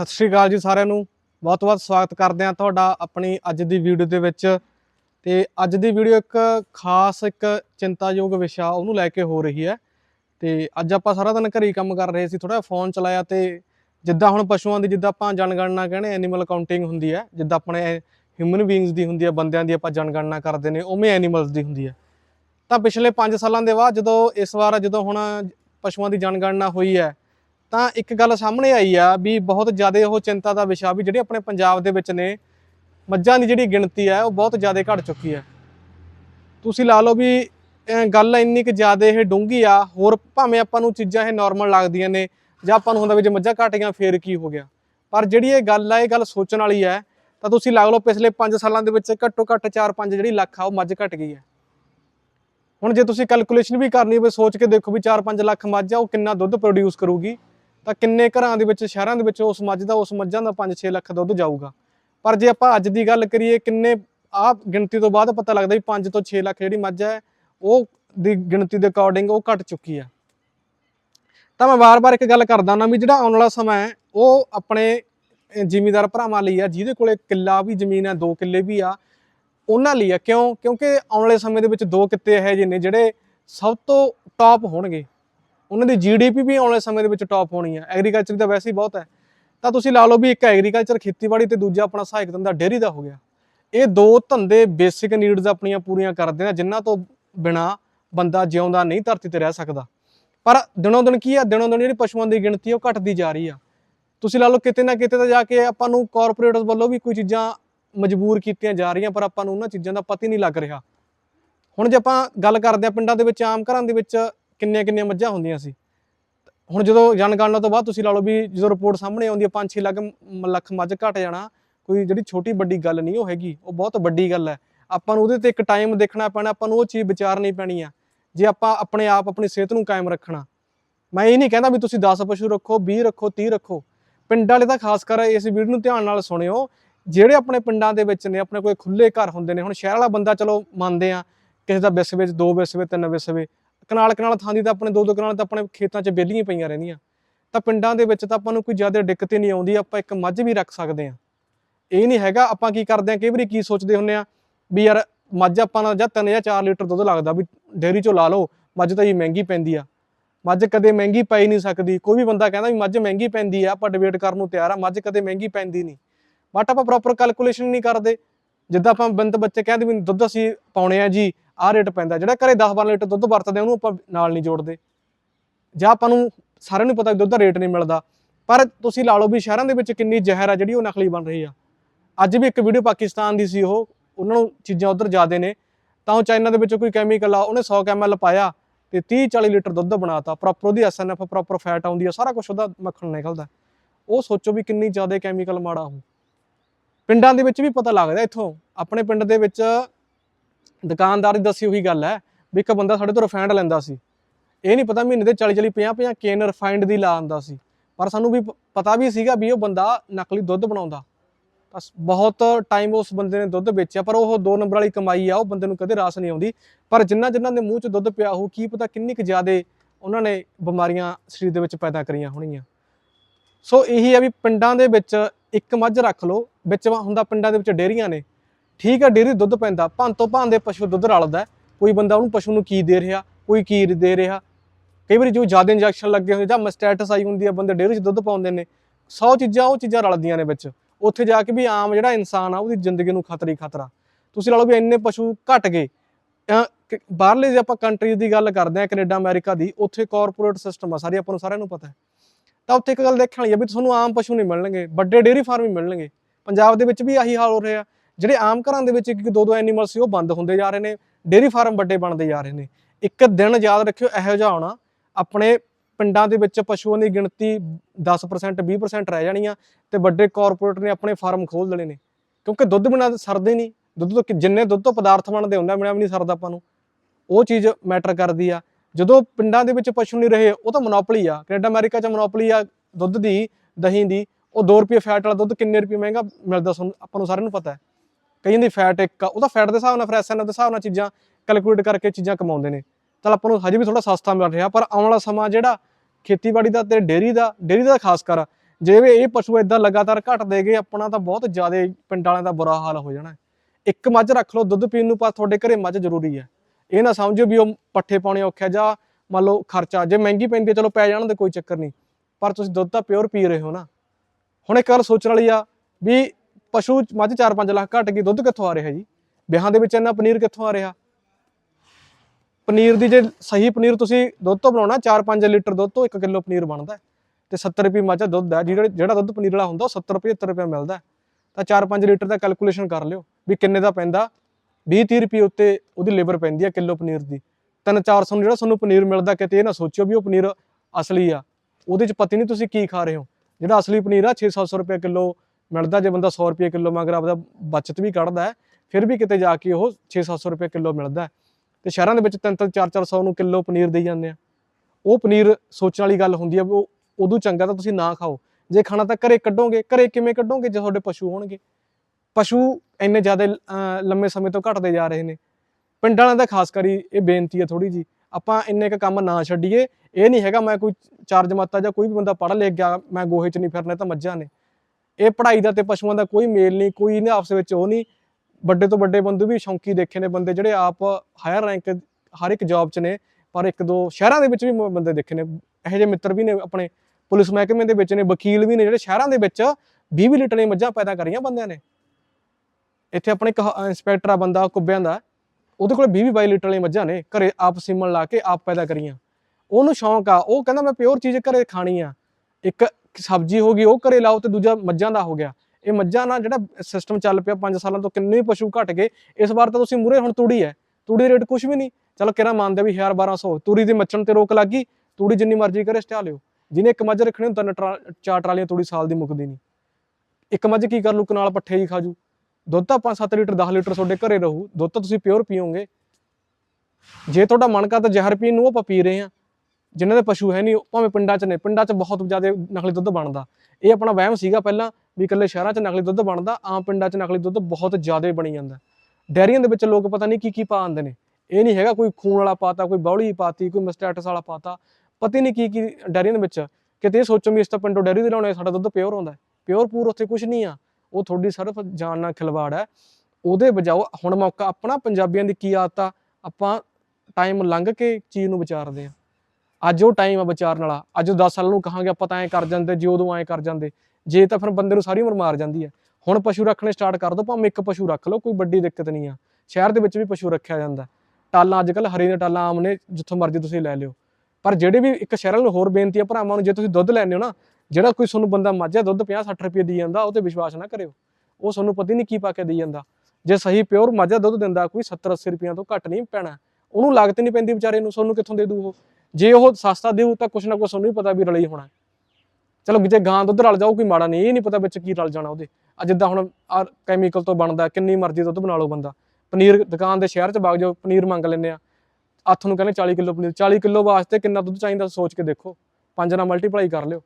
ਸਤਿ ਸ਼੍ਰੀ ਅਕਾਲ ਜੀ ਸਾਰਿਆਂ ਨੂੰ। ਬਹੁਤ-ਬਹੁਤ ਸਵਾਗਤ ਕਰਦੇ ਹਾਂ ਤੁਹਾਡਾ ਆਪਣੀ ਅੱਜ ਦੀ ਵੀਡੀਓ ਦੇ ਵਿੱਚ। ਤੇ ਅੱਜ ਦੀ ਵੀਡੀਓ ਇੱਕ ਖਾਸ ਇੱਕ ਚਿੰਤਾਯੋਗ ਵਿਸ਼ਾ ਉਹਨੂੰ ਲੈ ਕੇ ਹੋ ਰਹੀ ਹੈ। ਤੇ ਅੱਜ ਆਪਾਂ ਸਾਰਾ ਦਿਨ ਘਰੇ ਹੀ ਕੰਮ ਕਰ ਰਹੇ ਸੀ ਥੋੜਾ ਫੋਨ ਚਲਾਇਆ ਤੇ ਜਿੱਦਾਂ ਹੁਣ ਪਸ਼ੂਆਂ ਦੀ ਜਿੱਦਾਂ ਆਪਾਂ ਜਨਗਣਨਾ ਕਹਿੰਦੇ ਐਨੀਮਲ ਕਾਊਂਟਿੰਗ ਹੁੰਦੀ ਹੈ। ਜਿੱਦਾਂ ਆਪਣੇ ਹਿਊਮਨ ਬੀਇੰਗਸ ਦੀ ਹੁੰਦੀ ਹੈ, ਬੰਦਿਆਂ ਦੀ ਆਪਾਂ ਜਨਗਣਨਾ ਕਰਦੇ ਨੇ, ਉਵੇਂ ਐਨੀਮਲਸ ਦੀ ਹੁੰਦੀ ਹੈ। ਤਾਂ ਪਿਛਲੇ 5 ਸਾਲਾਂ ਦੇ ਬਾਅਦ ਜਦੋਂ ਇਸ ਵਾਰ ਜਦੋਂ ਹੁਣ ਪਸ਼ੂਆਂ ਦੀ ਜਨਗਣਨਾ ਹੋਈ ਹੈ ਤਾਂ ਇੱਕ ਗੱਲ ਸਾਹਮਣੇ ਆਈ ਆ ਵੀ ਬਹੁਤ ਜ਼ਿਆਦਾ ਉਹ ਚਿੰਤਾ ਦਾ ਵਿਸ਼ਾ ਵੀ ਜਿਹੜੇ ਆਪਣੇ ਪੰਜਾਬ ਦੇ ਵਿੱਚ ਨੇ, ਮੱਝਾਂ ਦੀ ਜਿਹੜੀ ਗਿਣਤੀ ਹੈ ਉਹ ਬਹੁਤ ਜ਼ਿਆਦਾ ਘਟ ਚੁੱਕੀ ਹੈ ਤੁਸੀਂ ਲਾ ਲਓ ਵੀ ਗੱਲ ਇੰਨੀ ਕਿ ਜ਼ਿਆਦਾ ਇਹ ਡੂੰਘੀ ਆ, ਹੋਰ ਭਾਵੇਂ ਆਪਾਂ ਨੂੰ ਚੀਜ਼ਾਂ ਇਹ ਨਾਰਮਲ ਲੱਗਦੀਆਂ ਨੇ, ਜਾਂ ਆਪਾਂ ਨੂੰ ਹੁੰਦਾ ਵੀ ਜੇ ਮੱਝਾਂ ਘਟ ਗਈਆਂ ਫੇਰ ਕੀ ਹੋ ਗਿਆ। ਪਰ ਜਿਹੜੀ ਇਹ ਗੱਲ ਆ, ਇਹ ਗੱਲ ਸੋਚਣ ਵਾਲੀ ਹੈ ਤਾਂ ਤੁਸੀਂ ਲਾ ਲਓ ਪਿਛਲੇ 5 ਸਾਲਾਂ ਦੇ ਵਿੱਚ ਘੱਟੋ ਘੱਟ 4-5 ਜਿਹੜੀ ਲੱਖ ਆ, ਉਹ ਮੱਝ ਘਟ ਗਈ ਹੈ ਹੁਣ ਜੇ ਤੁਸੀਂ ਕੈਲਕੂਲੇਸ਼ਨ ਵੀ ਕਰਨੀ ਹੋਵੇ, ਸੋਚ ਕੇ ਦੇਖੋ ਵੀ 4-5 ਲੱਖ ਮੱਝ ਆ, ਉਹ ਕਿੰਨਾ ਦੁੱਧ ਪ੍ਰੋਡਿਊਸ ਕਰੂਗੀ। ਤਾਂ ਕਿੰਨੇ ਘਰਾਂ ਦੇ ਵਿੱਚ, ਸ਼ਹਿਰਾਂ ਦੇ ਵਿੱਚ ਉਸ ਮੱਝ ਦਾ, ਉਸ ਮੱਝਾਂ ਦਾ 5-6 ਲੱਖ ਦੁੱਧ ਜਾਊਗਾ। ਪਰ ਜੇ ਆਪਾਂ ਅੱਜ ਦੀ ਗੱਲ ਕਰੀਏ, ਕਿੰਨੇ ਆਹ ਗਿਣਤੀ ਤੋਂ ਬਾਅਦ ਪਤਾ ਲੱਗਦਾ ਵੀ 5 ਤੋਂ 6 ਲੱਖ ਜਿਹੜੀ ਮੱਝ ਹੈ, ਉਹ ਦੀ ਗਿਣਤੀ ਦੇ ਅਕੋਰਡਿੰਗ ਉਹ ਘਟ ਚੁੱਕੀ ਆ। ਤਾਂ ਮੈਂ ਵਾਰ-ਵਾਰ ਇੱਕ ਗੱਲ ਕਰਦਾ ਨਾ ਵੀ ਜਿਹੜਾ ਆਉਣ ਵਾਲਾ ਸਮਾਂ ਹੈ, ਉਹ ਆਪਣੇ ਜ਼ਿਮੀਦਾਰ ਭਰਾਵਾਂ ਲਈ ਆ, ਜਿਹਦੇ ਕੋਲੇ ਕਿੱਲਾ ਵੀ ਜ਼ਮੀਨ ਹੈ, ਦੋ ਕਿੱਲੇ ਵੀ ਆ, ਉਹਨਾਂ ਲਈ ਆ। ਕਿਉਂ? ਕਿਉਂਕਿ ਆਉਣ ਵਾਲੇ ਸਮੇਂ ਦੇ ਵਿੱਚ ਦੋ ਕਿੱਤੇ ਇਹੋ ਜਿਹੇ ਨੇ ਜਿਹੜੇ ਸਭ ਤੋਂ ਟਾਪ ਹੋਣਗੇ। ਉਹਨਾਂ ਦੀ ਜੀਡੀਪੀ ਵੀ ਆਉਣ ਵਾਲੇ ਸਮੇਂ ਦੇ ਵਿੱਚ ਟਾਪ ਹੋਣੀ ਹੈ ਐਗਰੀਕਲਚਰ ਦਾ ਵੈਸੇ ਹੀ ਬਹੁਤ ਹੈ। ਤਾਂ ਤੁਸੀਂ ਲਾ ਲਓ ਵੀ ਇੱਕ ਐਗਰੀਕਲਚਰ ਖੇਤੀਬਾੜੀ ਤੇ ਦੂਜਾ ਆਪਣਾ ਸਹਾਇਕ ਧੰਦਾ ਡੇਅਰੀ ਦਾ ਹੋ ਗਿਆ। ਇਹ ਦੋ ਧੰਦੇ ਬੇਸਿਕ ਨੀਡਸ ਆਪਣੀਆਂ ਪੂਰੀਆਂ ਕਰਦੇ ਨੇ ਜਿਨ੍ਹਾਂ ਤੋਂ ਬਿਨਾ ਬੰਦਾ ਜਿਉਂਦਾ ਨਹੀਂ, ਧਰਤੀ ਤੇ ਰਹਿ ਸਕਦਾ। ਪਰ ਦਿਨੋਂ ਦਿਨ ਕੀ ਆ, ਦਿਨੋਂ ਦਿਨ ਜਿਹੜੀ ਪਸ਼ੂਆਂ ਦੀ ਗਿਣਤੀ ਉਹ ਘਟਦੀ ਜਾ ਰਹੀ ਆ। ਤੁਸੀਂ ਲਾ ਲਓ ਕਿਤੇ ਨਾ ਕਿਤੇ ਤਾਂ ਜਾ ਕੇ ਆਪਾਂ ਨੂੰ ਕਾਰਪੋਰੇਟਸ ਵੱਲੋਂ ਵੀ ਕੋਈ ਚੀਜ਼ਾਂ ਮਜਬੂਰ ਕੀਤੀਆਂ ਜਾ ਰਹੀਆਂ, ਪਰ ਆਪਾਂ ਨੂੰ ਉਹਨਾਂ ਚੀਜ਼ਾਂ ਦਾ ਪਤਾ ਹੀ ਨਹੀਂ ਲੱਗ ਰਿਹਾ। ਹੁਣ ਜੇ ਆਪਾਂ ਗੱਲ ਕਰਦੇ ਆ ਪਿੰਡਾਂ ਦੇ ਵਿੱਚ, ਆਮ ਘਰਾਂ ਦੇ ਵਿੱਚ ਕਿੰਨੀਆਂ ਕਿੰਨੀਆਂ ਮੱਝਾਂ ਹੁੰਦੀਆਂ ਸੀ। ਹੁਣ ਜਦੋਂ ਜਨਗਣਨਾ ਤੋਂ ਬਾਅਦ ਤੁਸੀਂ ਲਾ ਲਓ ਵੀ ਜਦੋਂ ਰਿਪੋਰਟ ਸਾਹਮਣੇ ਆਉਂਦੀ ਹੈ 5-6 ਲੱਖ ਲੱਖ ਮੱਝ ਘਟ ਜਾਣਾ, ਕੋਈ ਜਿਹੜੀ ਛੋਟੀ ਵੱਡੀ ਗੱਲ ਨਹੀਂ ਉਹ ਹੈਗੀ, ਉਹ ਬਹੁਤ ਵੱਡੀ ਗੱਲ ਹੈ। ਆਪਾਂ ਨੂੰ ਉਹਦੇ ਤੇ ਇੱਕ ਟਾਈਮ ਦੇਖਣਾ ਪੈਣਾ, ਆਪਾਂ ਨੂੰ ਉਹ ਚੀਜ਼ ਵਿਚਾਰਨੀ ਪੈਣੀ ਆ। ਜੇ ਆਪਾਂ ਆਪਣੇ ਆਪ, ਆਪਣੀ ਸਿਹਤ ਨੂੰ ਕਾਇਮ ਰੱਖਣਾ। ਮੈਂ ਇਹ ਨਹੀਂ ਕਹਿੰਦਾ ਵੀ ਤੁਸੀਂ 10 ਪਸ਼ੂ ਰੱਖੋ 20 ਰੱਖੋ 30 ਰੱਖੋ। ਪਿੰਡ ਵਾਲੇ ਤਾਂ ਖਾਸ ਕਰ ਇਸ ਵੀਡੀਓ ਨੂੰ ਧਿਆਨ ਨਾਲ ਸੁਣਿਓ, ਜਿਹੜੇ ਆਪਣੇ ਪਿੰਡਾਂ ਦੇ ਵਿੱਚ ਨੇ, ਆਪਣੇ ਕੋਈ ਖੁੱਲੇ ਘਰ ਹੁੰਦੇ ਨੇ, ਹੁਣ ਸ਼ਹਿਰ ਵਾਲਾ ਬੰਦਾ ਚਲੋ ਮੰਨਦੇ ਆ, ਕਿਸੇ ਦਾ ਵਿਸਵੇ ਚ ਦੋ ਵਿਸਵੇ ਤਿੰਨ ਵਿਸਵੇ ਕਨਾਲ ਕਨਾਲ ਥਾਂ ਦੀ ਤਾਂ ਆਪਣੇ ਦੋ ਦੋ ਕਨਾਲ ਤਾਂ ਆਪਣੇ ਖੇਤਾਂ 'ਚ ਬੇਲੀਆਂ ਪਈਆਂ ਰਹਿੰਦੀਆਂ। ਤਾਂ ਪਿੰਡਾਂ ਦੇ ਵਿੱਚ ਤਾਂ ਆਪਾਂ ਨੂੰ ਕੋਈ ਜ਼ਿਆਦਾ ਦਿੱਕਤ ਹੀ ਨਹੀਂ ਆਉਂਦੀ, ਆਪਾਂ ਇੱਕ ਮੱਝ ਵੀ ਰੱਖ ਸਕਦੇ ਆ ਇਹ ਨਹੀਂ ਹੈਗਾ, ਆਪਾਂ ਕੀ ਕਰਦੇ ਆ ਕਈ ਵਾਰੀ ਕੀ ਸੋਚਦੇ ਹੁੰਨੇ ਆ ਵੀ ਯਾਰ ਮੱਝ ਆਪਾਂ ਨਾਲ ਜਾਂ 3 ਜਾਂ 4 ਲੀਟਰ ਦੁੱਧ ਲੱਗਦਾ ਵੀ ਡੇਅਰੀ ਚੋਂ ਲਾ ਲਓ, ਮੱਝ ਤਾਂ ਜੀ ਮਹਿੰਗੀ ਪੈਂਦੀ ਆ। ਮੱਝ ਕਦੇ ਮਹਿੰਗੀ ਪੈ ਨਹੀਂ ਸਕਦੀ। ਕੋਈ ਵੀ ਬੰਦਾ ਕਹਿੰਦਾ ਵੀ ਮੱਝ ਮਹਿੰਗੀ ਪੈਂਦੀ ਆ, ਆਪਾਂ ਡਿਬੇਟ ਕਰਨ ਨੂੰ ਤਿਆਰ ਆ, ਮੱਝ ਕਦੇ ਮਹਿੰਗੀ ਪੈਂਦੀ ਨਹੀਂ। ਬਟ ਆਪਾਂ ਪ੍ਰੋਪਰ ਕੈਲਕੂਲੇਸ਼ਨ ਨਹੀਂ ਕਰਦੇ। ਜਿੱਦਾਂ ਆਪਾਂ ਬੰਦ ਬੱਚੇ ਕਹਿੰਦੇ ਵੀ ਦੁੱਧ ਅਸੀਂ ਪਾਉਣੇ ਆ ਜੀ, ਆਹ ਰੇਟ ਪੈਂਦਾ, ਜਿਹੜਾ ਘਰੇ 10-12 ਲੀਟਰ ਦੁੱਧ ਵਰਤਦੇ ਉਹਨੂੰ ਆਪਾਂ ਨਾਲ ਨਹੀਂ ਜੋੜਦੇ। ਜਾਂ ਆਪਾਂ ਨੂੰ ਸਾਰਿਆਂ ਨੂੰ ਪਤਾ ਵੀ ਦੁੱਧ ਦਾ ਰੇਟ ਨਹੀਂ ਮਿਲਦਾ। ਪਰ ਤੁਸੀਂ ਲਾ ਲਓ ਵੀ ਸ਼ਹਿਰਾਂ ਦੇ ਵਿੱਚ ਕਿੰਨੀ ਜ਼ਹਿਰ ਆ, ਜਿਹੜੀ ਉਹ ਨਕਲੀ ਬਣ ਰਹੀ ਆ। ਅੱਜ ਵੀ ਇੱਕ ਵੀਡੀਓ ਪਾਕਿਸਤਾਨ ਦੀ ਸੀ ਉਹ, ਉਹਨਾਂ ਨੂੰ ਚੀਜ਼ਾਂ ਉਧਰ ਜ਼ਿਆਦੇ ਨੇ। ਤਾਂ ਉਹ ਚਾਈਨਾ ਦੇ ਵਿੱਚ ਕੋਈ ਕੈਮੀਕਲ ਆ, ਉਹਨੇ 100 ਐਮਐਲ ਪਾਇਆ ਤੇ 30 40 ਲੀਟਰ ਦੁੱਧ ਬਣਾਤਾ। ਪ੍ਰੋਪਰ ਉਹਦੀ ਐਸਐਨਐਫ ਪ੍ਰੋਪਰ ਫੈਟ ਆਉਂਦੀ ਆ, ਸਾਰਾ ਕੁਝ ਉਹਦਾ ਮੱਖਣ ਨਿਕਲਦਾ। ਉਹ ਸੋਚੋ ਵੀ ਕਿੰਨੀ ਜ਼ਿਆਦਾ ਕੈਮੀਕਲ ਮਾੜਾ ਹੋ ਪਿੰਡਾਂ ਦੇ ਵਿੱਚ ਵੀ ਪਤਾ ਲੱਗਦਾ ਇੱਥੋਂ। ਆਪਣੇ ਪਿੰਡ ਦੇ ਵਿੱਚ ਦੁਕਾਨਦਾਰ ਦੀ ਦੱਸੀ ਉਹੀ ਗੱਲ ਹੈ ਵੀ ਇੱਕ ਬੰਦਾ ਸਾਡੇ ਤੋਂ ਰਿਫਾਈਂਡ ਲੈਂਦਾ ਸੀ। ਇਹ ਨਹੀਂ ਪਤਾ ਮਹੀਨੇ ਦੇ 40 40 50 50 ਕੇਨ ਰਿਫਾਈਂਡ ਦੀ ਲਾ ਆਂਦਾ ਸੀ। ਪਰ ਸਾਨੂੰ ਵੀ ਪਤਾ ਵੀ ਸੀਗਾ ਵੀ ਉਹ ਬੰਦਾ ਨਕਲੀ ਦੁੱਧ ਬਣਾਉਂਦਾ। ਤਾਂ ਬਹੁਤ ਟਾਈਮ ਉਸ ਬੰਦੇ ਨੇ ਦੁੱਧ ਵੇਚਿਆ, ਪਰ ਉਹ ਦੋ ਨੰਬਰ ਵਾਲੀ ਕਮਾਈ ਆ, ਉਹ ਬੰਦੇ ਨੂੰ ਕਦੇ ਰਾਸ ਨਹੀਂ ਆਉਂਦੀ। ਪਰ ਜਿੰਨਾ ਜਿਨ੍ਹਾਂ ਦੇ ਮੂੰਹ 'ਚ ਦੁੱਧ ਪਿਆ ਹੋ ਕੀ ਪਤਾ ਕਿੰਨੀ ਕੁ ਜ਼ਿਆਦੇ ਉਹਨਾਂ ਨੇ ਬਿਮਾਰੀਆਂ ਸਰੀਰ ਦੇ ਵਿੱਚ ਪੈਦਾ ਕਰੀਆਂ ਹੋਣਗੀਆਂ। ਸੋ ਇਹੀ ਆ ਵੀ ਪਿੰਡਾਂ ਦੇ ਵਿੱਚ ਇੱਕ ਮੱਝ ਰੱਖ ਲਓ, ਵਿੱਚ ਹੁੰਦਾ ਪਿੰਡਾਂ ਦੇ ਵਿੱਚ ਡੇਅਰੀਆਂ ਨੇ। ਠੀਕ ਹੈ ਡੇਅਰੀ ਦੁੱਧ ਪੈਂਦਾ। ਭੰਨ ਤੋਂ ਭੰਨ ਦੇ ਪਸ਼ੂ ਦੁੱਧ ਰਲਦਾ। ਕੋਈ ਬੰਦਾ ਉਹਨੂੰ ਪਸ਼ੂ ਨੂੰ ਕੀ ਦੇ ਰਿਹਾ, ਕੋਈ ਕੀ ਦੇ ਰਿਹਾ। ਕਈ ਵਾਰੀ ਜੋ ਜ਼ਿਆਦਾ ਇੰਜੈਕਸ਼ਨ ਲੱਗੇ ਹੁੰਦੇ ਜਾਂ ਮਸਟੈਟਸ ਆਈ ਹੁੰਦੀ ਆ, ਬੰਦੇ ਡੇਅਰੀ 'ਚ ਦੁੱਧ ਪਾਉਂਦੇ ਨੇ। 100 ਚੀਜ਼ਾਂ, ਉਹ ਚੀਜ਼ਾਂ ਰਲਦੀਆਂ ਨੇ ਵਿੱਚ। ਉੱਥੇ ਜਾ ਕੇ ਵੀ ਆਮ ਜਿਹੜਾ ਇਨਸਾਨ ਆ, ਉਹਦੀ ਜ਼ਿੰਦਗੀ ਨੂੰ ਖਤਰਾ ਹੀ ਖਤਰਾ। ਤੁਸੀਂ ਲਾ ਲਓ ਵੀ ਇੰਨੇ ਪਸ਼ੂ ਘਟ ਗਏ। ਬਾਹਰਲੇ ਜੇ ਆਪਾਂ ਕੰਟਰੀਜ਼ ਦੀ ਗੱਲ ਕਰਦੇ ਆ, ਕੈਨੇਡਾ, ਅਮਰੀਕਾ ਦੀ, ਉੱਥੇ ਕਾਰਪੋਰੇਟ ਸਿਸਟਮ ਆ, ਸਾਰੀ ਆਪਾਂ ਨੂੰ ਸਾਰਿਆਂ ਨੂੰ ਪਤਾ ਹੈ। ਤਾਂ ਉੱਥੇ ਇੱਕ ਗੱਲ ਦੇਖਣ ਵਾਲੀ ਆ ਵੀ ਤੁਹਾਨੂੰ ਆਮ ਪਸ਼ੂ ਨਹੀਂ ਮਿਲਣਗੇ, ਵੱਡੇ ਡੇਅਰੀ ਫਾਰਮ ਹੀ ਮਿਲਣਗੇ। ਪੰਜਾਬ ਦੇ ਵਿੱਚ ਵੀ ਆਹੀ ਹਾਲ ਹੋ ਰਿਹਾ ਜਿਹੜੇ ਆਮ ਘਰਾਂ ਦੇ ਵਿੱਚ ਇੱਕ ਦੋ ਦੋ ਐਨੀਮਲ ਸੀ, ਉਹ ਬੰਦ ਹੁੰਦੇ ਜਾ ਰਹੇ ਨੇ, ਡੇਅਰੀ ਫਾਰਮ ਵੱਡੇ ਬਣਦੇ ਜਾ ਰਹੇ ਨੇ। ਇੱਕ ਦਿਨ ਯਾਦ ਰੱਖਿਓ, ਇਹੋ ਜਿਹਾ ਆਉਣਾ ਆਪਣੇ ਪਿੰਡਾਂ ਦੇ ਵਿੱਚ ਪਸ਼ੂਆਂ ਦੀ ਗਿਣਤੀ 10% 20% ਰਹਿ ਜਾਣੀ ਆ ਤੇ ਵੱਡੇ ਕਾਰਪੋਰੇਟ ਨੇ ਆਪਣੇ ਫਾਰਮ ਖੋਲ ਦੇਣੇ ਨੇ। ਕਿਉਂਕਿ ਦੁੱਧ ਬਿਨਾਂ ਤਾਂ ਸਰਦੇ ਨਹੀਂ। ਦੁੱਧ ਤੋਂ ਜਿੰਨੇ ਦੁੱਧ ਤੋਂ ਪਦਾਰਥ ਬਣਦੇ ਹੁੰਦਾ ਬਿਨਾਂ ਵੀ ਨਹੀਂ ਸਰਦਾ ਆਪਾਂ ਨੂੰ। ਉਹ ਚੀਜ਼ ਮੈਟਰ ਕਰਦੀ ਆ। ਜਦੋਂ ਪਿੰਡਾਂ ਦੇ ਵਿੱਚ ਪਸ਼ੂ ਨਹੀਂ ਰਹੇ, ਉਹ ਤਾਂ ਮੋਨੋਪੋਲੀ ਆ। ਕੈਨੇਡਾ, ਅਮਰੀਕਾ 'ਚ ਮੋਨੋਪੋਲੀ ਆ, ਦੁੱਧ ਦੀ, ਦਹੀਂ ਦੀ, ਉਹ 2 ਰੁਪਏ ਫੈਟ ਵਾਲਾ ਦੁੱਧ ਕਿੰਨੇ ਰੁਪਏ ਮਹਿੰਗਾ ਮਿਲਦਾ ਸਾਨੂੰ ਆਪਾਂ ਨੂੰ ਸਾਰਿਆਂ ਨੂੰ ਪਤਾ ਹੈ। ਕਈਆਂ ਦੀ ਫੈਟ ਇੱਕ ਆ, ਉਹ ਫੈਟ ਦੇ ਹਿਸਾਬ ਨਾਲ ਫਿਰ ਐਸਐਨ ਦੇ ਹਿਸਾਬ ਨਾਲ ਚੀਜ਼ਾਂ ਕੈਲਕੂਲੇਟ ਕਰਕੇ ਚੀਜ਼ਾਂ ਕਮਾਉਂਦੇ ਨੇ। ਚਲ ਆਪਾਂ ਨੂੰ ਹਜੇ ਵੀ ਥੋੜਾ ਸਸਤਾ ਮਿਲ ਰਿਹਾ, ਪਰ ਆਉਣ ਵਾਲਾ ਸਮਾਂ ਜਿਹੜਾ ਖੇਤੀਬਾੜੀ ਦਾ ਤੇ ਡੇਅਰੀ ਦਾ ਡੇਅਰੀ ਦਾ ਖਾਸ ਕਰ, ਜੇ ਇਹ ਪਸ਼ੂ ਇਦਾਂ ਲਗਾਤਾਰ ਘਟਦੇ ਗਏ, ਆਪਣਾ ਤਾਂ ਬਹੁਤ ਜ਼ਿਆਦਾ ਪਿੰਡ ਵਾਲਿਆਂ ਦਾ ਬੁਰਾ ਹਾਲ ਹੋ ਜਾਣਾ ਇੱਕ ਮੱਝ ਰੱਖ ਲਓ, ਦੁੱਧ ਪੀਣ ਨੂੰ ਪਰ ਤੁਹਾਡੇ ਘਰੇ ਮੱਝ ਜ਼ਰੂਰੀ ਹੈ। ਇਹ ਨਾ ਸਮਝੋ ਵੀ ਉਹ ਪੱਠੇ ਪਾਉਣੇ ਔਖਾ ਜਾਂ ਮੰਨ ਲਓ ਖਰਚਾ, ਜੇ ਮਹਿੰਗੀ ਪੈਂਦੀ ਹੈ ਚਲੋ ਪੈ ਜਾਣ ਦੇ ਕੋਈ ਚੱਕਰ ਨਹੀਂ। ਪਰ ਤੁਸੀਂ ਦੁੱਧ ਤਾਂ ਪਿਓਰ ਪੀ ਰਹੇ ਹੋ ਨਾ। ਹੁਣ ਇੱਕ ਗੱਲ ਸੋਚਣ ਵਾਲੀ ਆ ਵੀ ਪਸ਼ੂ ਮੱਝ 4-5 ਲੱਖ ਘਟ ਗਈ, ਦੁੱਧ ਕਿੱਥੋਂ ਆ ਰਿਹਾ ਜੀ? ਵਿਆਹਾਂ ਦੇ ਵਿੱਚ ਇੰਨਾ ਪਨੀਰ ਕਿੱਥੋਂ ਆ ਰਿਹਾ? ਪਨੀਰ ਦੀ ਜੇ ਸਹੀ ਪਨੀਰ ਤੁਸੀਂ ਦੁੱਧ ਤੋਂ ਬਣਾਉਣਾ 4-5 ਲੀਟਰ ਦੁੱਧ ਤੋਂ 1 ਕਿਲੋ ਪਨੀਰ ਬਣਦਾ ਹੈ। ਤੇ 70 ਰੁਪਏ ਮੱਝ ਦਾ ਦੁੱਧ ਹੈ, ਜਿਹੜਾ ਜਿਹੜਾ ਦੁੱਧ ਪਨੀਰ ਵਾਲਾ ਹੁੰਦਾ ਉਹ 70 ਰੁਪਏ 70 ਰੁਪਏ ਮਿਲਦਾ ਤਾਂ 4-5 ਲੀਟਰ ਦਾ ਕੈਲਕੂਲੇਸ਼ਨ ਕਰ ਲਿਓ ਵੀ ਕਿੰਨੇ ਦਾ ਪੈਂਦਾ 20-30 ਰੁਪਏ ਉੱਤੇ ਉਹਦੀ ਲੇਬਰ ਪੈਂਦੀ ਆ ਕਿਲੋ ਪਨੀਰ ਦੀ। 3-400 ਨੂੰ ਜਿਹੜਾ ਤੁਹਾਨੂੰ ਪਨੀਰ ਮਿਲਦਾ ਕਿਤੇ, ਇਹ ਨਾ ਸੋਚਿਓ ਵੀ ਉਹ ਪਨੀਰ ਅਸਲੀ ਆ। ਉਹਦੇ ਚ ਪਤਾ ਨਹੀਂ ਤੁਸੀਂ ਕੀ ਖਾ ਰਹੇ ਹੋ। ਜਿਹੜਾ ਅਸਲੀ ਪਨੀਰ ਆ 600 ਰੁਪਏ ਕਿਲੋ ਮਿਲਦਾ ਜੇ ਬੰਦਾ 100 ਰੁਪਏ ਕਿਲੋ ਮੰਗ ਆਪਦਾ ਬਚਤ ਵੀ ਕੱਢਦਾ ਹੈ, ਫਿਰ ਵੀ ਕਿਤੇ ਜਾ ਕੇ ਉਹ 600 ਰੁਪਏ ਕਿਲੋ ਮਿਲਦਾ ਹੈ। ਤੇ ਸ਼ਹਿਰਾਂ ਦੇ ਵਿੱਚ 3-3 4-400 ਨੂੰ ਕਿਲੋ ਪਨੀਰ ਦੇਈ ਜਾਂਦੇ ਆ। ਉਹ ਪਨੀਰ ਸੋਚਣ ਵਾਲੀ ਗੱਲ ਹੁੰਦੀ ਆ ਵੀ ਉਹ ਉਦੋਂ ਚੰਗਾ ਤਾਂ ਤੁਸੀਂ ਨਾ ਖਾਓ। ਜੇ ਖਾਣਾ ਤਾਂ ਘਰੇ ਕੱਢੋਗੇ, ਘਰੇ ਕਿਵੇਂ ਕੱਢੋਗੇ ਜੇ ਤੁਹਾਡੇ ਪਸ਼ੂ ਹੋਣਗੇ? ਪਸ਼ੂ ਇੰਨੇ ਜ਼ਿਆਦਾ ਲੰਮੇ ਸਮੇਂ ਤੋਂ ਘਟਦੇ ਜਾ ਰਹੇ ਨੇ। ਪਿੰਡਾਂ ਵਾਲਿਆਂ ਦਾ ਖਾਸ ਕਰੀ ਇਹ ਬੇਨਤੀ ਹੈ ਥੋੜੀ ਜੀ ਆਪਾਂ ਇੰਨੇ ਕ ਕੰਮ ਨਾ ਛੱਡੀਏ। ਇਹ ਨਹੀਂ ਹੈਗਾ ਮੈਂ ਕੋਈ ਚਾਰ ਜਮਾਤਾ ਜਾਂ ਕੋਈ ਵੀ ਬੰਦਾ ਪੜ੍ਹ ਲਿਖ ਗਿਆ, ਮੈਂ ਗੋਹੇ 'ਚ ਨਹੀਂ ਫਿਰਨਾ ਤਾਂ ਮੱਝਾਂ ਨੇ। ਇਹ ਪੜ੍ਹਾਈ ਦਾ ਤੇ ਪਸ਼ੂਆਂ ਦਾ ਕੋਈ ਮੇਲ ਨਹੀਂ, ਕੋਈ ਇਹਨਾਂ ਆਪਸ ਵਿੱਚ ਉਹ ਨਹੀਂ। ਵੱਡੇ ਤੋਂ ਵੱਡੇ ਬੰਦੇ ਵੀ ਸ਼ੌਂਕੀ ਦੇਖੇ ਨੇ ਬੰਦੇ ਜਿਹੜੇ ਆਪ ਹਾਇਰ ਰੈਂਕ ਹਰ ਇੱਕ ਜੌਬ 'ਚ ਨੇ, ਪਰ ਇੱਕ ਦੋ ਸ਼ਹਿਰਾਂ ਦੇ ਵਿੱਚ ਵੀ ਬੰਦੇ ਦੇਖੇ ਨੇ। ਇਹੋ ਜਿਹੇ ਮਿੱਤਰ ਵੀ ਨੇ ਆਪਣੇ ਪੁਲਿਸ ਮਹਿਕਮੇ ਦੇ ਵਿੱਚ ਨੇ, ਵਕੀਲ ਵੀ ਨੇ ਜਿਹੜੇ ਸ਼ਹਿਰਾਂ ਦੇ ਵਿੱਚ 20 ਲੀਟਰ ਦੀਆਂ ਮੱਝਾਂ ਪੈਦਾ ਕਰੀਆਂ ਬੰਦਿਆਂ ਨੇ। ਇੱਥੇ ਆਪਣੇ ਇੱਕ ਇੰਸਪੈਕਟਰ ਆ ਬੰਦਾ, ਕੁੱਬਿਆਂ ਦਾ। ਉਹਦੇ ਕੋਲ 20 22 ਲੀਟਰ ਵਾਲੀਆਂ ਮੱਝਾਂ ਨੇ। ਘਰੇ ਆਪ ਸੀਮਨ ਲਾ ਕੇ ਆਪ ਪੈਦਾ ਕਰੀਆਂ। ਉਹਨੂੰ ਸ਼ੌਂਕ ਆ, ਉਹ ਕਹਿੰਦਾ, ਮੈਂ ਪਿਓਰ ਚੀਜ਼ ਘਰੇ ਖਾਣੀ ਆ। ਇੱਕ ਸਬਜ਼ੀ ਹੋ ਗਈ, ਉਹ ਘਰੇ ਲਾਓ ਤੇ ਦੂਜਾ ਮੱਝਾਂ ਦਾ ਹੋ ਗਿਆ। ਇਹ ਮੱਝਾਂ ਨਾਲ ਜਿਹੜਾ ਸਿਸਟਮ ਚੱਲ ਪਿਆ 5 ਸਾਲਾਂ ਤੋਂ, ਕਿੰਨੇ ਪਸ਼ੂ ਘਟ ਗਏ। ਇਸ ਵਾਰ ਤਾਂ ਤੁਸੀਂ ਮੂਰੇ ਹੁਣ ਤੂੜੀ ਹੈ ਤੂੜੀ ਦੇ ਰੇਟ ਕੁਝ ਵੀ ਨਹੀਂ। ਚਲੋ, ਕਿਹੜਾ ਮੰਨਦੇ ਵੀ 1000 1200 ਤੂੜੀ ਦੀ ਮੱਚਣ ਤੇ ਰੋਕ ਲੱਗੀ ਤੂੜੀ ਜਿੰਨੀ ਮਰਜ਼ੀ ਕਰੇ ਸਟਾ ਲਿਓ। ਜਿਹਨੇ ਇੱਕ ਮੱਝ ਰੱਖਣੀ ਹੁੰਦਾ ਤਿੰਨ ਟਰਾ- ਚਾਰ ਟਰਾਲੀਆਂ ਤੂੜੀ ਸਾਲ ਦੀ ਮੁੱਕਦੀ ਨਹੀਂ। ਇੱਕ ਮੱਝ ਕੀ ਕਰ ਲੂ? ਕਨਾਲ ਪੱਠੇ ਹੀ ਖਾਜੂ ਦੁੱਧ ਤਾਂ 5-7 ਲੀਟਰ 10 ਲੀਟਰ ਤੁਹਾਡੇ ਘਰੇ ਰਹੂ। ਦੁੱਧ ਤਾਂ ਤੁਸੀਂ ਪਿਓਰ ਪੀਓਗੇ। ਜੇ ਤੁਹਾਡਾ ਮਨ ਕਰਦਾ ਜ਼ਹਿਰ ਪੀਣ ਨੂੰ ਉਹ ਆਪਾਂ ਪੀ ਰਹੇ ਹਾਂ। ਜਿਨ੍ਹਾਂ ਦੇ ਪਸ਼ੂ ਹੈ ਨਹੀਂ, ਉਹ ਭਾਵੇਂ ਪਿੰਡਾਂ 'ਚ ਨੇ, ਪਿੰਡਾਂ 'ਚ ਬਹੁਤ ਜ਼ਿਆਦਾ ਨਕਲੀ ਦੁੱਧ ਬਣਦਾ। ਇਹ ਆਪਣਾ ਵਹਿਮ ਸੀਗਾ ਪਹਿਲਾਂ ਵੀ ਇਕੱਲੇ ਸ਼ਹਿਰਾਂ 'ਚ ਨਕਲੀ ਦੁੱਧ ਬਣਦਾ, ਆਮ ਪਿੰਡਾਂ 'ਚ ਨਕਲੀ ਦੁੱਧ ਬਹੁਤ ਜ਼ਿਆਦਾ ਬਣੀ ਜਾਂਦਾ। ਡੈਰੀਆਂ ਦੇ ਵਿੱਚ ਲੋਕ ਪਤਾ ਨਹੀਂ ਕੀ ਕੀ ਪਾ ਆਉਂਦੇ ਨੇ। ਇਹ ਨਹੀਂ ਹੈਗਾ ਕੋਈ ਖੂਨ ਵਾਲਾ ਪਾਤਾ, ਕੋਈ ਬੌਲੀ ਪਾਤੀ, ਕੋਈ ਮਸਟੈਟਸ ਵਾਲਾ ਪਾਤਾ। ਪਤਾ ਹੀ ਨਹੀਂ ਕੀ ਕੀ ਡੈਰੀਆਂ ਦੇ ਵਿੱਚ। ਕਿਤੇ ਇਹ ਸੋਚੋ ਵੀ ਇਸ ਤਾਂ ਪਿੰਡੋਂ ਡੈਰੀ ਦੇ ਲਾਉਣੇ ਸਾਡਾ ਦੁੱਧ ਪਿਓਰ ਹੁੰਦਾ। ਪਿਓਰ ਪੂਰ ਉੱਥੇ ਕੁਝ ਨਹੀਂ ਆ। ਉਹ ਤੁਹਾਡੀ ਸਿਰਫ ਜਾਨ ਨਾਲ ਖਿਲਵਾੜ ਹੈ। ਉਹਦੇ ਬਜਾਓ ਹੁਣ ਮੌਕਾ ਆਪਣਾ ਪੰਜਾਬੀਆਂ ਦੀ ਕੀ ਆਦਤ ਆ, ਆਪਾਂ ਟਾਈਮ ਲੰਘ ਕੇ ਚੀਜ਼ ਨੂੰ ਵਿਚਾਰਦੇ ਆ ਅੱਜ ਉਹ ਟਾਈਮ ਆ ਵਿਚਾਰਨ ਵਾਲਾ, ਅੱਜ 10 ਸਾਲ ਨੂੰ ਕਹਾਂਗੇ ਆਪਾਂ ਤਾਂ ਐਂ ਕਰ ਜਾਂਦੇ, ਜੇ ਉਦੋਂ ਐਂ ਕਰ ਜਾਂਦੇ। ਜੇ ਤਾਂ ਫਿਰ ਬੰਦੇ ਨੂੰ ਸਾਰੀ ਉਮਰ ਮਾਰ ਜਾਂਦੀ ਹੈ। ਹੁਣ ਪਸ਼ੂ ਰੱਖਣੇ ਸਟਾਰਟ ਕਰ ਦੋ, ਭਾਵੇਂ ਇੱਕ ਪਸ਼ੂ ਰੱਖ ਲਓ, ਕੋਈ ਵੱਡੀ ਦਿੱਕਤ ਨਹੀਂ ਆ। ਸ਼ਹਿਰ ਦੇ ਵਿੱਚ ਵੀ ਪਸ਼ੂ ਰੱਖਿਆ ਜਾਂਦਾ। ਟਾਲਾਂ ਅੱਜ ਕੱਲ ਹਰੇ ਦੀਆਂ ਟਾਲਾਂ ਆਮ ਨੇ, ਜਿੱਥੋਂ ਮਰਜ਼ੀ ਤੁਸੀਂ ਲੈ ਲਿਓ। ਪਰ ਜਿਹੜੇ ਵੀ ਇੱਕ ਸ਼ਹਿਰਾਂ ਨੂੰ ਹੋਰ ਬੇਨਤੀ ਆ ਭਰਾਵਾਂ ਨੂੰ, ਜੇ ਤੁਸੀਂ ਦੁੱਧ ਲੈਣੇ ਹੋ ਨਾ ਜਿਹੜਾ ਕੋਈ ਤੁਹਾਨੂੰ ਬੰਦਾ ਮਾਝਾ ਦੁੱਧ 50 60 ਰੁਪਏ ਦੀ ਜਾਂਦਾ, ਉਹ ਤੇ ਵਿਸ਼ਵਾਸ ਨਾ ਕਰਿਓ। ਉਹ ਤੁਹਾਨੂੰ ਪਤਾ ਹੀ ਨਹੀਂ ਕੀ ਪਾ ਕੇ ਦੇਈ ਜਾਂਦਾ। ਜੇ ਸਹੀ ਪਿਓਰ ਮਾਝਾ ਦੁੱਧ ਦਿੰਦਾ, ਕੋਈ 70 80 ਰੁਪਈਆਂ ਤੋਂ ਘੱਟ ਨਹੀਂ ਪੈਣਾ। ਉਹਨੂੰ ਲਾਗਤ ਨਹੀਂ ਪੈਂਦੀ ਵਿਚਾਰੇ ਨੂੰ ਤੁਹਾਨੂੰ ਕਿੱਥੋਂ ਦੇ ਦੂ ਉਹ? ਜੇ ਉਹ ਸਸਤਾ ਦੇਊ, ਤਾਂ ਕੁਛ ਨਾ ਕੁਛ ਤੁਹਾਨੂੰ ਵੀ ਪਤਾ ਵੀ ਰਲੀ ਹੋਣਾ। ਚਲੋ, ਜੇ ਗਾਂ ਦੁੱਧ ਰਲ ਜਾਊ, ਕੋਈ ਮਾੜਾ ਨਹੀਂ, ਇਹ ਨਹੀਂ ਪਤਾ ਵਿੱਚ ਕੀ ਰਲ ਜਾਣਾ ਉਹਦੇ। ਆ ਜਿੱਦਾਂ ਹੁਣ ਆ ਕੈਮੀਕਲ ਤੋਂ ਬਣਦਾ, ਕਿੰਨੀ ਮਰਜ਼ੀ ਦੁੱਧ ਬਣਾ ਲਓ ਬੰਦਾ। ਪਨੀਰ ਦੁਕਾਨ ਦੇ ਸ਼ਹਿਰ 'ਚ ਵਗ ਜਾਓ, ਪਨੀਰ ਮੰਗ ਲੈਂਦੇ ਆ। ਹੱਥ ਨੂੰ ਕਹਿੰਦੇ 40 ਕਿਲੋ ਪਨੀਰ। 40 ਕਿਲੋ ਵਾਸਤੇ ਕਿੰਨਾ ਦੁੱਧ ਚਾਹੀਦਾ, ਸੋਚ ਕੇ ਦੇਖੋ। ਪੰਜ ਨਾਲ ਮਲਟੀਪਲਾਈ ਕਰ ਲਿਓ।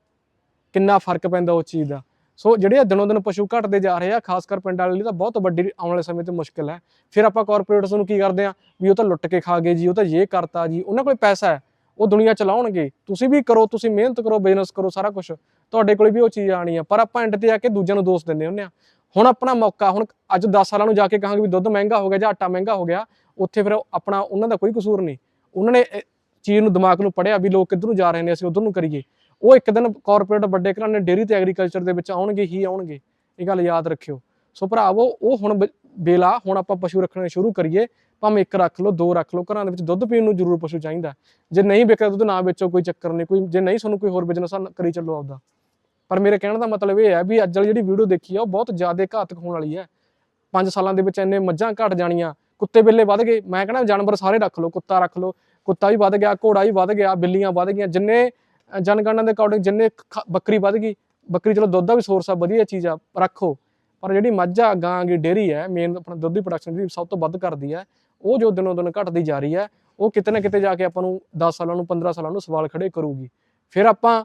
ਕਿੰਨਾ ਫ਼ਰਕ ਪੈਂਦਾ ਉਸ ਚੀਜ਼ ਦਾ। ਸੋ ਜਿਹੜੇ ਆ ਦਿਨੋਂ ਦਿਨ ਪਸ਼ੂ ਘਟਦੇ ਜਾ ਰਹੇ ਆ, ਖਾਸ ਕਰ ਪਿੰਡ ਵਾਲੇ ਲਈ ਤਾਂ ਬਹੁਤ ਵੱਡੀ ਆਉਣ ਵਾਲੇ ਸਮੇਂ ਤੇ ਮੁਸ਼ਕਿਲ ਹੈ। ਫਿਰ ਆਪਾਂ ਕਾਰਪੋਰੇਟਸ ਨੂੰ ਕੀ ਕਰਦੇ ਆ ਵੀ ਉਹ ਤਾਂ ਲੁੱਟ ਕੇ ਖਾ ਗਏ ਜੀ, ਉਹ ਤਾਂ ਇਹ ਕਰਤਾ ਜੀ, ਉਹਨਾਂ ਕੋਲ ਪੈਸਾ ਹੈ, ਉਹ ਦੁਨੀਆ ਚਲਾਉਣਗੇ। ਤੁਸੀਂ ਵੀ ਕਰੋ, ਤੁਸੀਂ ਮਿਹਨਤ ਕਰੋ ਬਿਜ਼ਨਸ ਕਰੋ, ਸਾਰਾ ਕੁਝ ਤੁਹਾਡੇ ਕੋਲ ਵੀ ਉਹ ਚੀਜ਼ ਆਣੀ ਆ, ਪਰ ਆਪਾਂ ਐਂਡ ਤੇ ਆ ਕੇ ਦੂਜਿਆਂ ਨੂੰ ਦੋਸ਼ ਦਿੰਦੇ ਹੁੰਦੇ ਆ। ਹੁਣ ਆਪਣਾ ਮੌਕਾ, ਹੁਣ ਅੱਜ 10 ਸਾਲਾਂ ਨੂੰ ਜਾ ਕੇ ਕਹਾਂਗੇ ਵੀ ਦੁੱਧ ਮਹਿੰਗਾ ਹੋ ਗਿਆ ਜਾਂ ਆਟਾ ਮਹਿੰਗਾ ਹੋ ਗਿਆ, ਉੱਥੇ ਫਿਰ ਆਪਣਾ ਉਹਨਾਂ ਦਾ ਕੋਈ ਕਸੂਰ ਨਹੀਂ। ਉਹਨਾਂ ਨੇ ਚੀਜ਼ ਨੂੰ ਦਿਮਾਗ ਨੂੰ ਪੜਿਆ ਵੀ ਲੋਕ ਕਿੱਧਰ ਨੂੰ ਜਾ ਰਹੇ ਨੇ, ਅਸੀਂ ਉਧਰ ਨੂੰ ਕਰੀਏ। ਉਹ ਇੱਕ ਦਿਨ ਕਾਰਪੋਰੇਟ ਵੱਡੇ ਘਰਾਣੇ ਡੇਰੀ ਤੇ ਐਗਰੀਕਲਚਰ ਦੇ ਵਿੱਚ ਆਉਣਗੇ, ਹੀ ਆਉਣਗੇ। ਇਹ ਗੱਲ ਯਾਦ ਰੱਖਿਓ। ਸੋ ਭਰਾਵੋ, ਉਹ ਹੁਣ ਬ- ਵੇਲਾ, ਹੁਣ ਆਪਾਂ ਪਸ਼ੂ ਰੱਖਣੇ ਸ਼ੁਰੂ ਕਰੀਏ। ਭਾਵੇਂ ਇੱਕ ਰੱਖ ਲਓ, ਦੋ ਰੱਖ ਲਓ, ਘਰਾਂ ਦੇ ਵਿੱਚ ਦੁੱਧ ਪੀਣ ਨੂੰ ਜ਼ਰੂਰ ਪਸ਼ੂ ਚਾਹੀਦਾ। ਜੇ ਨਹੀਂ ਵਿਕਦਾ ਦੁੱਧ, ਨਾ ਵੇਚੋ, ਕੋਈ ਚੱਕਰ ਨਹੀਂ, ਕੋਈ, ਜੇ ਨਹੀਂ ਤੁਹਾਨੂੰ ਕੋਈ ਹੋਰ ਬਿਜ਼ਨਸ ਕਰੀ ਚੱਲੋ ਆਪਦਾ। ਪਰ ਮੇਰੇ ਕਹਿਣ ਦਾ ਮਤਲਬ ਇਹ ਹੈ ਵੀ ਅੱਜ ਵਾਲੀ ਜਿਹੜੀ ਵੀਡੀਓ ਦੇਖੀ ਆ, ਉਹ ਬਹੁਤ ਜ਼ਿਆਦਾ ਘਾਤਕ ਹੋਣ ਵਾਲੀ ਹੈ। 5 ਸਾਲਾਂ ਦੇ ਵਿੱਚ ਇੰਨੇ ਮੱਝਾਂ ਘਟ ਜਾਣੀਆਂ, ਕੁੱਤੇ ਬਿੱਲੇ ਵੱਧ ਗਏ। ਮੈਂ ਕਹਿੰਦਾ ਜਾਨਵਰ ਸਾਰੇ ਰੱਖ ਲਓ, ਕੁੱਤਾ ਰੱਖ ਲਓ, ਕੁੱਤਾ ਵੀ ਵੱਧ ਗਿਆ, ਘੋੜਾ ਵੀ ਵੱਧ ਗਿਆ, ਬਿੱਲੀਆਂ ਵੱਧ ਗਈਆਂ, ਜਿੰਨੇ ਜਨਗਣਨਾ ਦੇ ਅਕੋਰਡਿੰਗ ਜਿੰਨੇ ਖ- ਬੱਕਰੀ ਵੱਧ ਗਈ, ਬੱਕਰੀ ਚਲੋ ਦੁੱਧ ਦਾ ਵੀ ਸੋਰਸ ਆ, ਵਧੀਆ ਚੀਜ਼ ਆ, ਰੱਖੋ। ਪਰ ਜਿਹੜੀ ਮੱਝ ਆ ਗਾਂ ਦੀ ਡੇਰੀ ਹੈ ਮੇਨ ਆਪਣਾ ਦੁੱਧ ਦੀ ਪ੍ਰੋਡਕਸ਼ਨ ਜਿਹੜੀ ਸਭ ਤੋਂ ਵੱਧ ਕਰਦੀ ਹੈ, ਉਹ ਜੋ ਦਿਨੋਂ ਦਿਨ ਘਟਦੀ ਜਾ ਰਹੀ ਹੈ, ਉਹ ਕਿਤੇ ਨਾ ਕਿਤੇ ਜਾ ਕੇ ਆਪਾਂ ਨੂੰ 10 ਸਾਲਾਂ ਨੂੰ 15 ਸਾਲਾਂ ਨੂੰ ਸਵਾਲ ਖੜੇ ਕਰੂਗੀ। ਫਿਰ ਆਪਾਂ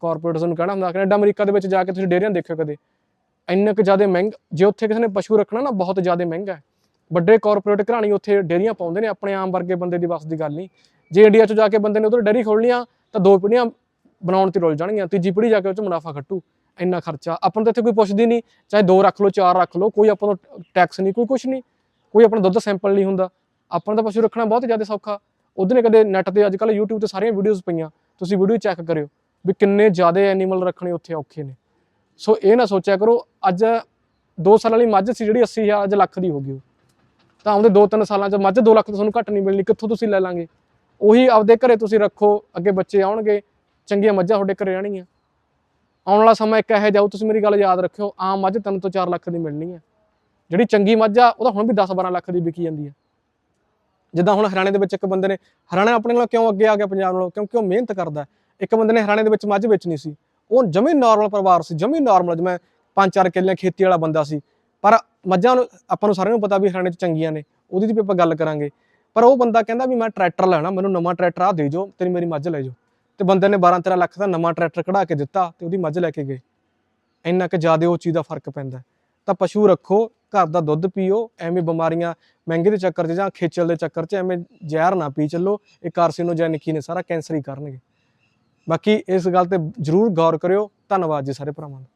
ਕਾਰਪੋਰੇਟਸ ਨੂੰ ਕਹਿਣਾ ਹੁੰਦਾ, ਕੈਨੇਡਾ, ਅਮਰੀਕਾ ਦੇ ਵਿੱਚ ਜਾ ਕੇ ਤੁਸੀਂ ਡੇਅਰੀਆਂ ਦੇਖਿਓ ਕਦੇ। ਇੰਨਾ ਕੁ ਜ਼ਿਆਦਾ ਮਹਿੰਗਾ, ਜੇ ਉੱਥੇ ਕਿਸੇ ਨੇ ਪਸ਼ੂ ਰੱਖਣਾ ਨਾ, ਬਹੁਤ ਜ਼ਿਆਦਾ ਮਹਿੰਗਾ ਹੈ। ਵੱਡੇ ਕਾਰਪੋਰੇਟ ਘਰਾਣੀ ਉੱਥੇ ਡੇਅਰੀਆਂ ਪਾਉਂਦੇ ਨੇ, ਆਪਣੇ ਆਮ ਵਰਗੇ ਬੰਦੇ ਦੀ ਵਸ ਦੀ ਗੱਲ ਨਹੀਂ। ਜੇ ਇੰਡੀਆ 'ਚ ਜਾ ਕੇ ਬੰਦੇ ਨੇ ਉਧਰ ਡੇਅਰੀ ਖੋਲ੍ਹਣੀਆਂ ਤਾਂ ਦੋ ਪੀੜ੍ਹੀਆਂ ਬਣਾਉਣ ਤੇ ਰੁੱਲ ਜਾਣਗੀਆਂ, ਤੀਜੀ ਪੀੜ੍ਹੀ ਜਾ ਕੇ ਉਹ ਚ ਮੁਨਾਫਾ ਖੱਟੂ, ਇੰਨਾ ਖਰਚਾ। ਆਪਾਂ ਨੂੰ ਤਾਂ ਇੱਥੇ ਕੋਈ ਪੁੱਛਦੀ ਨਹੀਂ, ਚਾਹੇ ਦੋ ਰੱਖ ਲਓ, ਚਾਰ ਰੱਖ ਲਓ, ਕੋਈ ਆਪਾਂ ਨੂੰ ਟੈਕਸ ਨਹੀਂ, ਕੋਈ ਕੁਝ ਨਹੀਂ। ਕੋਈ ਆਪਣਾ ਦੁੱਧ ਸੈਂਪਲ ਨਹੀਂ ਹੁੰਦਾ। ਆਪਾਂ ਨੂੰ ਤਾਂ ਪਸ਼ੂ ਰੱਖਣਾ ਬਹੁਤ ਜ਼ਿਆਦਾ ਸੌਖਾ। ਉਹਦੇ ਨੇ ਕਦੇ ਨੈਟ ਤੇ ਅੱਜ ਕੱਲ੍ਹ YouTube ਤੇ ਸਾਰੀਆਂ ਵੀਡੀਓਜ਼ ਪਈਆਂ। ਤੁਸੀਂ ਵੀਡੀਓ ਚੈੱਕ ਕਰਿਓ ਵੀ ਕਿੰਨੇ ਜ਼ਿਆਦਾ ਐਨੀਮਲ ਰੱਖਣੇ ਉੱਥੇ ਔਖੇ ਨੇ। ਸੋ ਇਹ ਨਾ ਸੋਚਿਆ ਕਰੋ, ਅੱਜ 2 ਸਾਲ ਵਾਲੀ ਮੱਝ ਸੀ ਜਿਹੜੀ 80000 ਅੱਜ ਲੱਖ ਦੀ ਹੋ ਗਈ ਉਹ। ਤਾਂ ਆਉਂਦੇ 2-3 ਸਾਲਾਂ ਚ ਮੱਝ 2 ਲੱਖ ਤੋਂ ਤੁਹਾਨੂੰ ਘੱਟ ਨਹੀਂ ਮਿਲਣੀ, ਕਿੱਥੋਂ ਤੁਸੀਂ ਲੈ ਲਾਂਗੇ? ਉਹੀ ਆਪਦੇ ਘਰੇ ਤੁਸੀਂ ਰੱਖੋ, ਅੱਗੇ ਬੱਚੇ ਆਉਣਗੇ, ਚੰਗੀਆਂ ਮੱਝਾਂ ਤੁਹਾਡੇ ਘਰੇ ਰਹਿਣਗੀਆਂ ਆਉਣ ਵਾਲਾ ਸਮਾਂ ਇੱਕ ਇਹੋ ਜਾਊ ਤੁਸੀਂ ਮੇਰੀ ਗੱਲ ਯਾਦ ਰੱਖਿਓ, ਆਮ ਮੱਝ 3 ਤੋਂ 4 ਲੱਖ ਦੀ ਮਿਲਣੀ ਹੈ ਜਿਹੜੀ ਚੰਗੀ ਮੱਝ ਆ ਉਹਦਾ ਹੁਣ ਵੀ 10-12 ਲੱਖ ਦੀ ਵਿਕੀ ਜਾਂਦੀ ਹੈ ਜਿੱਦਾਂ ਹੁਣ ਹਰਿਆਣੇ ਦੇ ਵਿੱਚ ਇੱਕ ਬੰਦੇ ਨੇ, ਹਰਿਆਣਾ ਆਪਣੇ ਨਾਲੋਂ ਕਿਉਂ ਅੱਗੇ ਆ ਗਿਆ ਪੰਜਾਬ ਨਾਲੋਂ? ਕਿਉਂਕਿ ਉਹ ਮਿਹਨਤ ਕਰਦਾ ਇੱਕ ਬੰਦੇ ਨੇ ਹਰਿਆਣੇ ਦੇ ਵਿੱਚ ਮੱਝ ਵੇਚਣੀ ਸੀ। ਉਹ ਜਮੀ ਨਾਰਮਲ ਪਰਿਵਾਰ ਸੀ, ਜਮੀ ਨਾਰਮਲ ਜਿਵੇਂ ਪੰਜ ਚਾਰ ਕਿੱਲੇ ਖੇਤੀ ਵਾਲਾ ਬੰਦਾ ਸੀ। ਪਰ ਮੱਝਾਂ ਨੂੰ, ਆਪਾਂ ਨੂੰ ਸਾਰਿਆਂ ਨੂੰ ਪਤਾ ਵੀ ਹਰਿਆਣੇ 'ਚ ਚੰਗੀਆਂ ਨੇ, ਉਹਦੀ ਦੀ ਵੀ ਆਪਾਂ ਗੱਲ ਕਰਾਂਗੇ। ਪਰ ਉਹ ਬੰਦਾ ਕਹਿੰਦਾ ਵੀ ਮੈਂ ਟਰੈਕਟਰ ਲੈਣਾ, ਮੈਨੂੰ ਨਵਾਂ ਟਰੈਕਟਰ ਆ ਦੇ ਜੋ ਤੇਰੀ ਮੇਰੀ ਮੱਝ ਲੈ ਜਾਓ। ਤੇ ਬੰਦੇ ਨੇ 12 13 ਲੱਖ ਦਾ ਨਵਾਂ ਟਰੈਕਟਰ ਕਢਾ ਕੇ ਦਿੱਤਾ ਤੇ ਉਹਦੀ ਮੱਝ ਲੈ ਕੇ ਗਏ। ਇੰਨਾ ਕਿ ਜ਼ਿਆਦਾ ਉਹ ਚੀਜ਼ ਦਾ ਫ਼ਰਕ ਪੈਂਦਾ। ਤਾਂ ਪਸ਼ੂ ਰੱਖੋ, ਘਰ ਦਾ ਦੁੱਧ ਪੀਓ, ਐਵੇਂ ਬਿਮਾਰੀਆਂ ਮਹਿੰਗੇ ਦੇ ਚੱਕਰ 'ਚ ਜਾਂ ਖੇਚਲ ਦੇ ਚੱਕਰ 'ਚ ਐਵੇਂ ਜ਼ਹਿਰ ਨਾ ਪੀ ਚੱਲੋ, ਇਹ ਕਾਰਸੀਨੋਜੈਨਿਕ ਹੀ ਨੇ, ਸਾਰਾ ਕੈਂਸਰ ਹੀ ਕਰਨਗੇ। ਬਾਕੀ ਇਸ ਗੱਲ ਤੇ ਜਰੂਰ ਗੌਰ ਕਰਿਓ। ਧੰਨਵਾਦ ਜੀ ਸਾਰੇ ਭਰਾਵਾਂ ਦਾ।